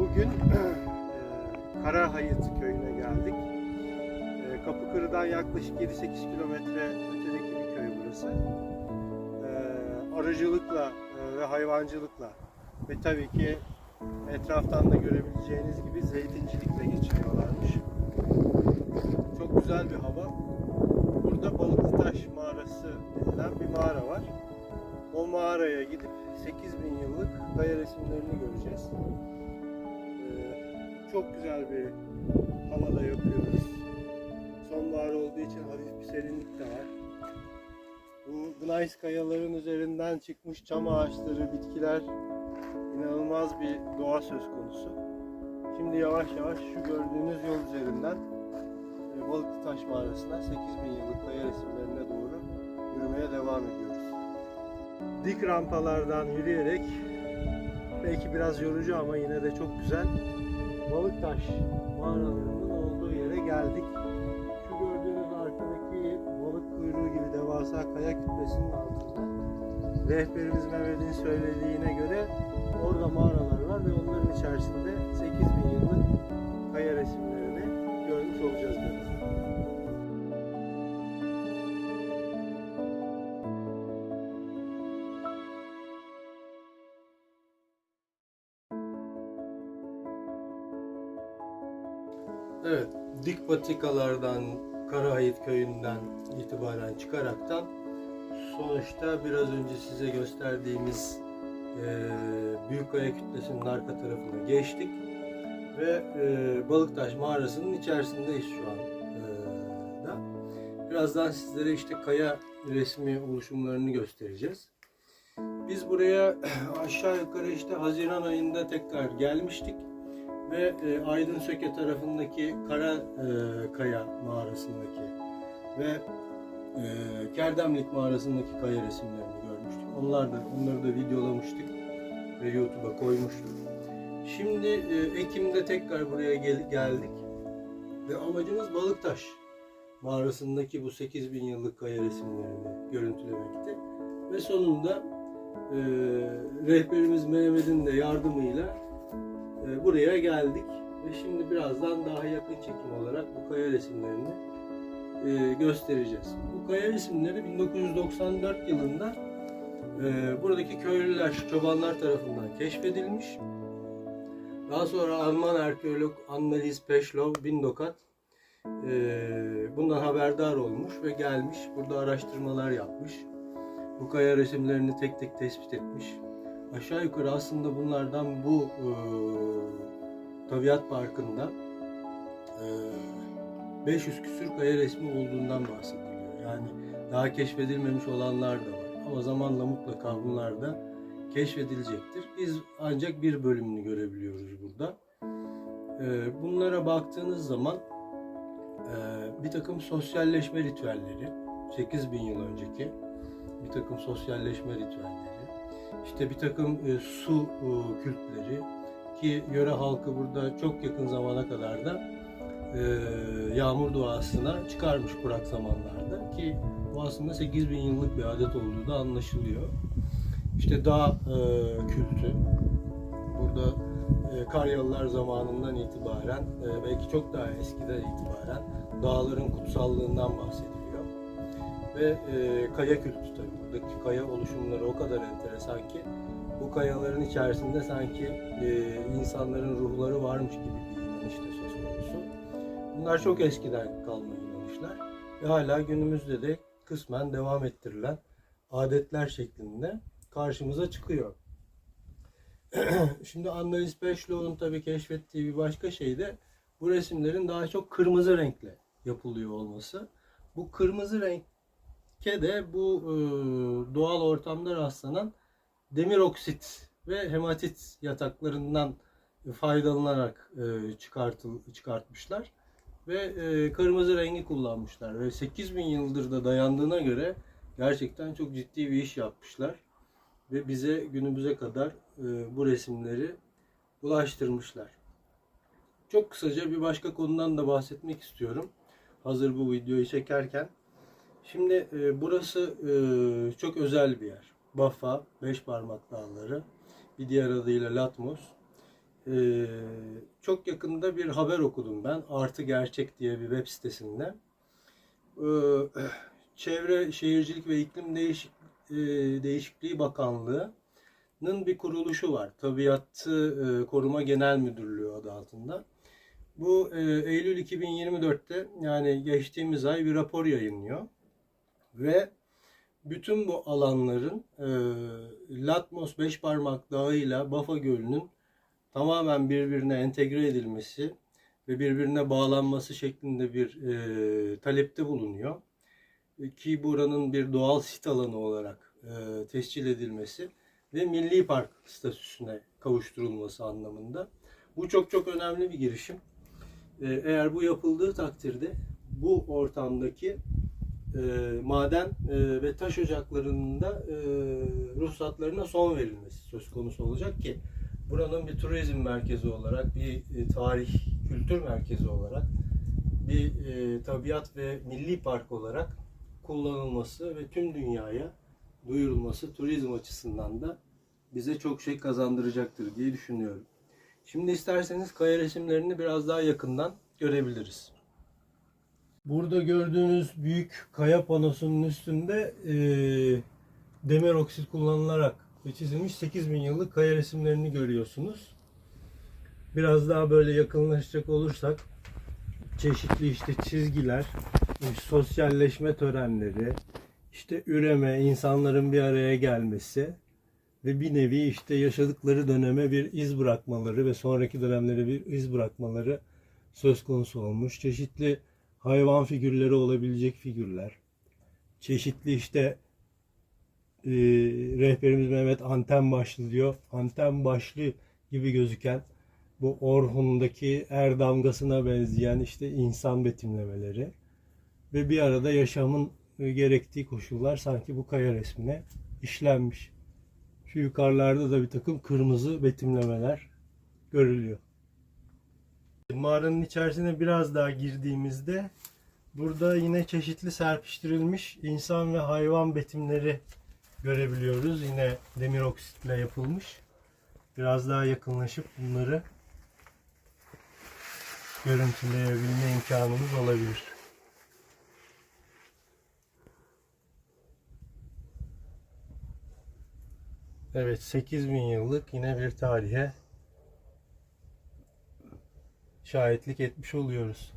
Bugün e, Karahayıt köyüne geldik. E, Kapıkırı'dan yaklaşık 7-8 kilometre ötedeki bir köy burası. E, arıcılıkla e, ve hayvancılıkla ve tabii ki etraftan da görebileceğiniz gibi zeytincilikle geçiniyorlarmış. Çok güzel bir hava. Burada Balıklıtaş Mağarası denilen bir mağara var. O mağaraya gidip 8000 yıllık kaya resimlerini göreceğiz. Çok güzel bir havada yapıyoruz. Sonbahar olduğu için hafif bir serinlik de var. Bu gneiss kayaların üzerinden çıkmış çam ağaçları, bitkiler inanılmaz bir doğa söz konusu. Şimdi yavaş yavaş şu gördüğünüz yol üzerinden e, Balıklıtaş Mağarası'na 8000 yıllık kaya resimlerine doğru yürümeye devam ediyoruz. Dik rampalardan yürüyerek belki biraz yorucu ama yine de çok güzel Balıktaş mağaralarının olduğu yere geldik. Şu gördüğünüz arkadaki balık kuyruğu gibi devasa kaya kütlesinin altında rehberimiz Mehmet'in söylediğine göre orada mağaralar var ve onların içerisinde 8000 yıllık kaya resimlerini Evet, dik patikalardan Karahayit köyünden itibaren çıkaraktan sonuçta biraz önce size gösterdiğimiz e, Büyükkaya kütlesinin arka tarafına geçtik ve e, Balıktaş mağarasının içerisindeyiz şu an. e, da. Birazdan sizlere işte kaya resmi oluşumlarını göstereceğiz. Biz buraya aşağı yukarı işte Haziran ayında tekrar gelmiştik ve e, Aydın Söke tarafındaki Kara e, Kaya mağarasındaki ve e, Kerdemlik mağarasındaki kaya resimlerini görmüştük. Onlar da onları da videolamıştık ve YouTube'a koymuştuk. Şimdi e, Ekim'de tekrar buraya gel- geldik ve amacımız Balıktaş mağarasındaki bu 8000 yıllık kaya resimlerini görüntülemekti. Ve sonunda e, rehberimiz Mehmet'in de yardımıyla e, buraya geldik ve şimdi birazdan daha yakın çekim olarak bu kaya resimlerini e, göstereceğiz. Bu kaya resimleri 1994 yılında e, buradaki köylüler, çobanlar tarafından keşfedilmiş. Daha sonra Alman arkeolog Annelies Peschlow Bindokat e, bundan haberdar olmuş ve gelmiş. Burada araştırmalar yapmış. Bu kaya resimlerini tek tek tespit etmiş. Aşağı yukarı aslında bunlardan bu e, tabiat parkında e, 500 küsür kaya resmi olduğundan bahsediliyor. Yani daha keşfedilmemiş olanlar da var. Ama zamanla mutlaka bunlar da keşfedilecektir. Biz ancak bir bölümünü görebiliyoruz burada. E, bunlara baktığınız zaman e, bir takım sosyalleşme ritüelleri, 8000 yıl önceki bir takım sosyalleşme ritüelleri, işte bir takım e, su e, kültleri ki yöre halkı burada çok yakın zamana kadar da e, yağmur duasına çıkarmış kurak zamanlarda ki bu aslında 8000 yıllık bir adet olduğu da anlaşılıyor. İşte dağ e, kültü burada e, Karyalılar zamanından itibaren e, belki çok daha eskiden itibaren dağların kutsallığından bahsediliyor. Ve e, kaya kültü tabii. Buradaki kaya oluşumları o kadar enteresan ki bu kayaların içerisinde sanki e, insanların ruhları varmış gibi bir inanış da söz konusu. Bunlar çok eskiden kalma inanışlar ve hala günümüzde de kısmen devam ettirilen adetler şeklinde karşımıza çıkıyor. Şimdi Annelies Peschlow'un tabii keşfettiği bir başka şey de bu resimlerin daha çok kırmızı renkle yapılıyor olması. Bu kırmızı renkke de bu e, doğal ortamda rastlanan demir oksit ve hematit yataklarından faydalanarak e, çıkartıl, çıkartmışlar ve e, kırmızı rengi kullanmışlar ve 8000 yıldır da dayandığına göre gerçekten çok ciddi bir iş yapmışlar ve bize günümüze kadar e, bu resimleri ulaştırmışlar. Çok kısaca bir başka konudan da bahsetmek istiyorum. Hazır bu videoyu çekerken. Şimdi e, burası e, çok özel bir yer. Bafa, Beş Parmak Dağları, bir diğer adıyla Latmos. Ee, çok yakında bir haber okudum ben. Artı Gerçek diye bir web sitesinde. Ee, Çevre Şehircilik ve İklim Değişik, e, Değişikliği Bakanlığı'nın bir kuruluşu var. Tabiatı e, Koruma Genel Müdürlüğü adı altında. Bu e, Eylül 2024'te yani geçtiğimiz ay bir rapor yayınlıyor. Ve bütün bu alanların e, Latmos Beşparmak Dağı ile Bafa Gölü'nün tamamen birbirine entegre edilmesi ve birbirine bağlanması şeklinde bir e, talepte bulunuyor. E, Ki buranın bir doğal sit alanı olarak e, tescil edilmesi ve milli park statüsüne kavuşturulması anlamında. Bu çok çok önemli bir girişim. E, eğer bu yapıldığı takdirde bu ortamdaki e, maden e, ve taş ocaklarının da e, ruhsatlarına son verilmesi söz konusu olacak ki buranın bir turizm merkezi olarak, bir e, tarih, kültür merkezi olarak, bir e, tabiat ve milli park olarak kullanılması ve tüm dünyaya duyurulması turizm açısından da bize çok şey kazandıracaktır diye düşünüyorum. Şimdi isterseniz kaya resimlerini biraz daha yakından görebiliriz. Burada gördüğünüz büyük kaya panosunun üstünde e, demir oksit kullanılarak çizilmiş 8000 yıllık kaya resimlerini görüyorsunuz. Biraz daha böyle yakınlaşacak olursak çeşitli işte çizgiler, işte sosyalleşme törenleri, işte üreme, insanların bir araya gelmesi ve bir nevi işte yaşadıkları döneme bir iz bırakmaları ve sonraki dönemlere bir iz bırakmaları söz konusu olmuş. Çeşitli hayvan figürleri olabilecek figürler. Çeşitli işte e, rehberimiz Mehmet anten başlı diyor. Anten başlı gibi gözüken bu Orhun'daki er damgasına benzeyen işte insan betimlemeleri ve bir arada yaşamın e, gerektiği koşullar sanki bu kaya resmine işlenmiş. Şu yukarılarda da bir takım kırmızı betimlemeler görülüyor. Mağaranın içerisine biraz daha girdiğimizde burada yine çeşitli serpiştirilmiş insan ve hayvan betimleri görebiliyoruz. Yine demir oksitle yapılmış. Biraz daha yakınlaşıp bunları görüntüleyebilme imkanımız olabilir. Evet 8000 yıllık yine bir tarihe şahitlik etmiş oluyoruz.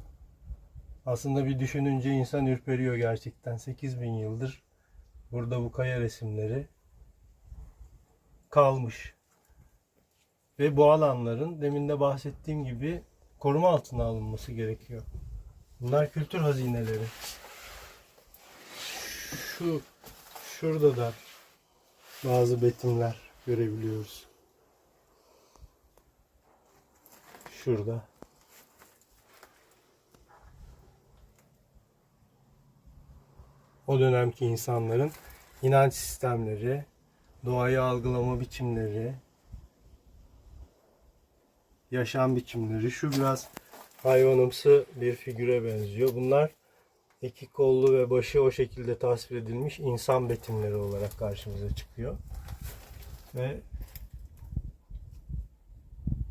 Aslında bir düşününce insan ürperiyor gerçekten. 8000 yıldır burada bu kaya resimleri kalmış. Ve bu alanların demin de bahsettiğim gibi koruma altına alınması gerekiyor. Bunlar kültür hazineleri. Şu şurada da bazı betimler görebiliyoruz. Şurada. O dönemki insanların inanç sistemleri, doğayı algılama biçimleri, yaşam biçimleri. Şu biraz hayvanımsı bir figüre benziyor. Bunlar iki kollu ve başı o şekilde tasvir edilmiş insan betimleri olarak karşımıza çıkıyor. Ve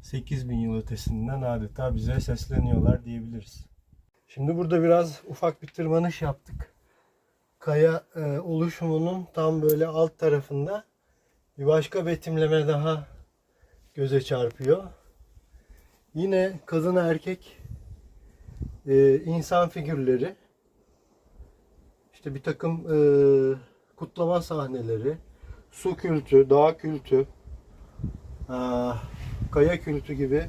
8000 yıl ötesinden adeta bize sesleniyorlar diyebiliriz. Şimdi burada biraz ufak bir tırmanış yaptık. Kaya e, oluşumunun tam böyle alt tarafında bir başka betimleme daha göze çarpıyor. Yine kadın erkek e, insan figürleri işte bir takım e, kutlama sahneleri, su kültü, dağ kültü, aa, kaya kültü gibi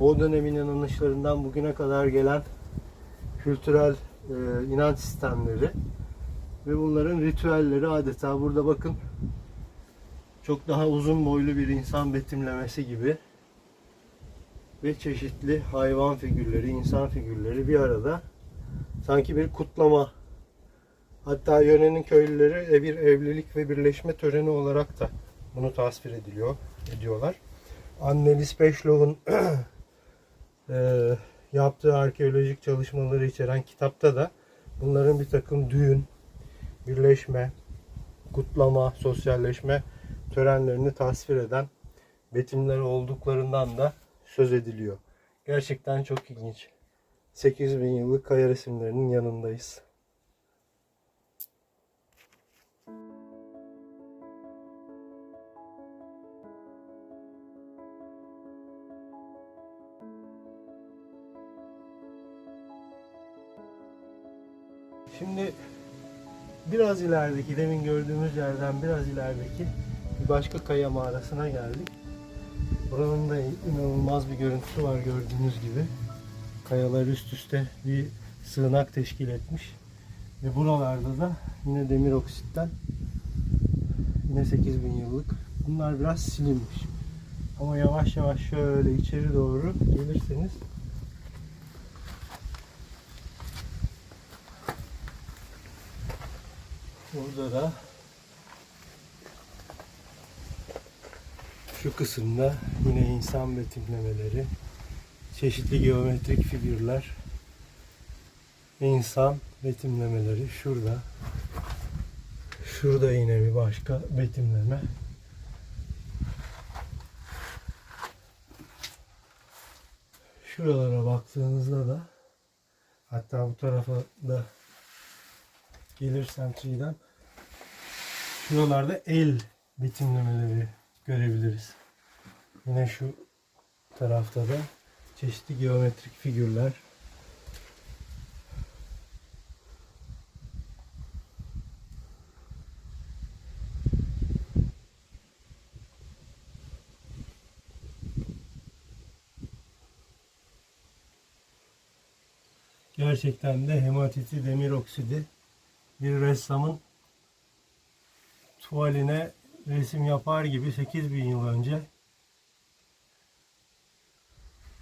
o dönemin inanışlarından bugüne kadar gelen kültürel e, inanç sistemleri ve bunların ritüelleri adeta burada bakın çok daha uzun boylu bir insan betimlemesi gibi ve çeşitli hayvan figürleri, insan figürleri bir arada sanki bir kutlama hatta yörenin köylüleri bir evlilik ve birleşme töreni olarak da bunu tasvir ediliyor, ediyorlar. Annelis Peşlov'un e, yaptığı arkeolojik çalışmaları içeren kitapta da bunların bir takım düğün, birleşme, kutlama, sosyalleşme törenlerini tasvir eden betimleri olduklarından da söz ediliyor. Gerçekten çok ilginç. 8000 yıllık kaya resimlerinin yanındayız. Şimdi biraz ilerideki, demin gördüğümüz yerden biraz ilerideki bir başka kaya mağarasına geldik. Buranın da inanılmaz bir görüntüsü var gördüğünüz gibi. Kayalar üst üste bir sığınak teşkil etmiş. Ve buralarda da yine demir oksitten yine 8000 yıllık. Bunlar biraz silinmiş. Ama yavaş yavaş şöyle içeri doğru gelirseniz Burada da şu kısımda yine insan betimlemeleri, çeşitli geometrik figürler, insan betimlemeleri şurada. Şurada yine bir başka betimleme. Şuralara baktığınızda da hatta bu tarafa da gelirsem Çiğdem şuralarda el betimlemeleri görebiliriz. Yine şu tarafta da çeşitli geometrik figürler. Gerçekten de hematiti demir oksidi bir ressamın tuvaline resim yapar gibi 8000 yıl önce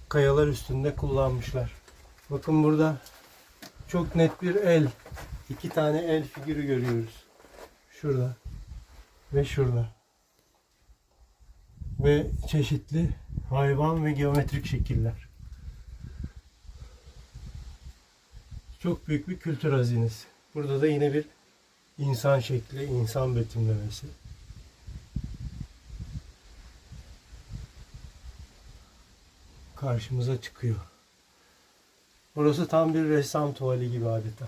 kayalar üstünde kullanmışlar. Bakın burada çok net bir el, iki tane el figürü görüyoruz. Şurada ve şurada. Ve çeşitli hayvan ve geometrik şekiller. Çok büyük bir kültür hazinesi. Burada da yine bir insan şekli, insan betimlemesi. Karşımıza çıkıyor. Burası tam bir ressam tuvali gibi adeta.